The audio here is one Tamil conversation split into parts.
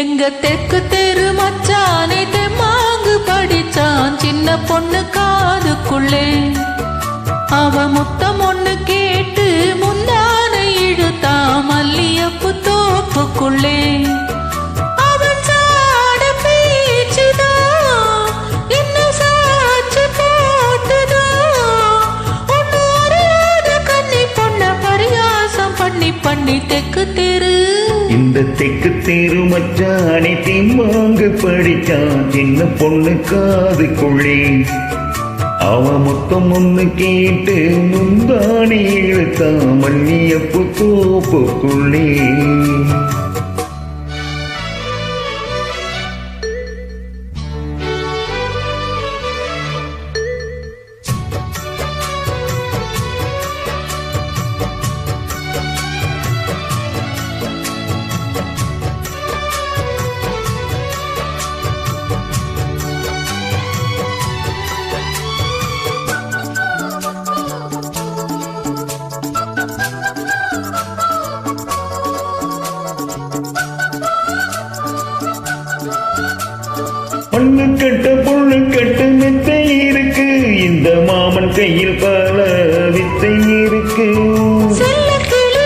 எங்க தெற்கு தெரு மச்சானை தெம்மாங்கு படிச்சான். சின்ன பொண்ணு காதுக்குள்ளே. அவ முத்தம் ஒண்ணு கேட்டு முந்தான இழுத்தா மல்லியப்பு தோப்புக்குள்ளே. பண்ணி சாட இந்த தெக்கு தேரு திம்மாங்கு படிச்சான். சின்ன பொண்ணு காதுக்குள்ளே. அவ மொத்தம் ஒண்ணு கேட்டு முந்தானி இழுத்தா மல்லியப்பு தோப்புக்குள்ளே. பொண்ணு கட்ட பொண்ணு கட்ட மெத்தை இருக்கு. இந்த மாமன் கையில் பல வித்தை இருக்கு. செல்ல கிளி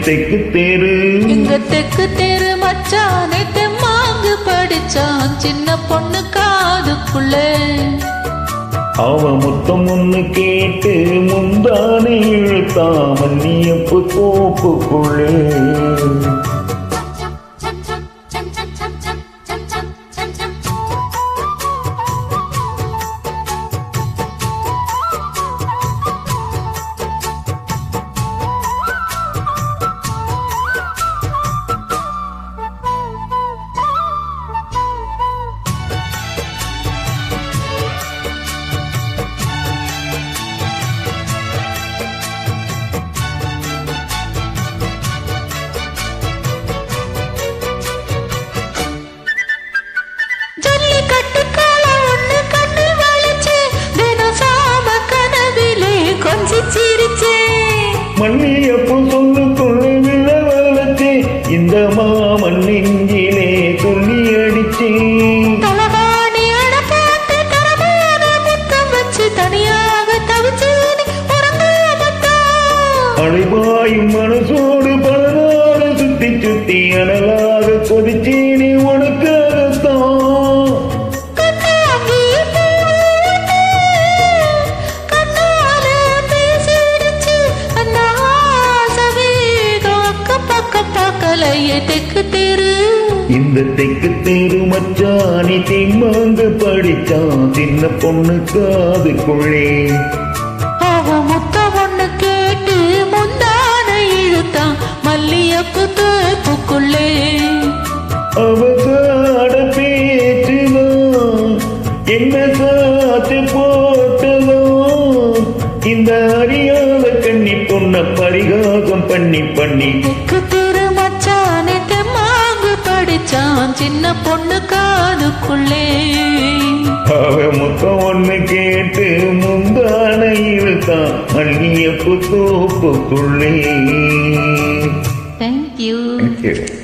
தெக்கு தெரு. இங்க தெக்கு தெரு மச்சானே தெம்மாங்கு படிச்சான் சின்ன பொண்ணு காதுக்குள்ளே. அவ மொத்தம் ஒண்ணு கேட்டு முந்தானை இழுத்தாமல் நீ எப்ப கோப்புக்குள்ளே மண்ணியப்பு சொல்லுக்குள்ளே விழ வளர்ச்சி இந்த மாமன் நெஞ்சிலே துள்ளி அடிச்சே. அழைவாயும் மனசோடு பல நாடு சுத்தி சுத்தி அனலாக கொதிச்சேனே தெக்கு தெரு. இந்த தெக்கு தேரு மச்சானி திம்மாங்கு படிச்சான் சின்ன பொண்ணு காதுக்குள்ளே. அவ முத்த ஒண்ணு கேட்டு முந்தான இழுத்தான் மல்லியப்பு தோப்புக்குள்ளே அவசாட பேச்சுதான் என்ன சாத்து போட்டதும் இந்த அறியாத கண்ணி பொண்ண பரிகாசம் பண்ணி பண்ணி சின்ன பொண்ணு காதுக்குள்ளே. அவ மொத்தம் ஒண்ணு கேட்டு முந்தான இழுத்தான் மல்லிய புத்தோப்புக்குள்ளே தேங்க்யூ Thank you.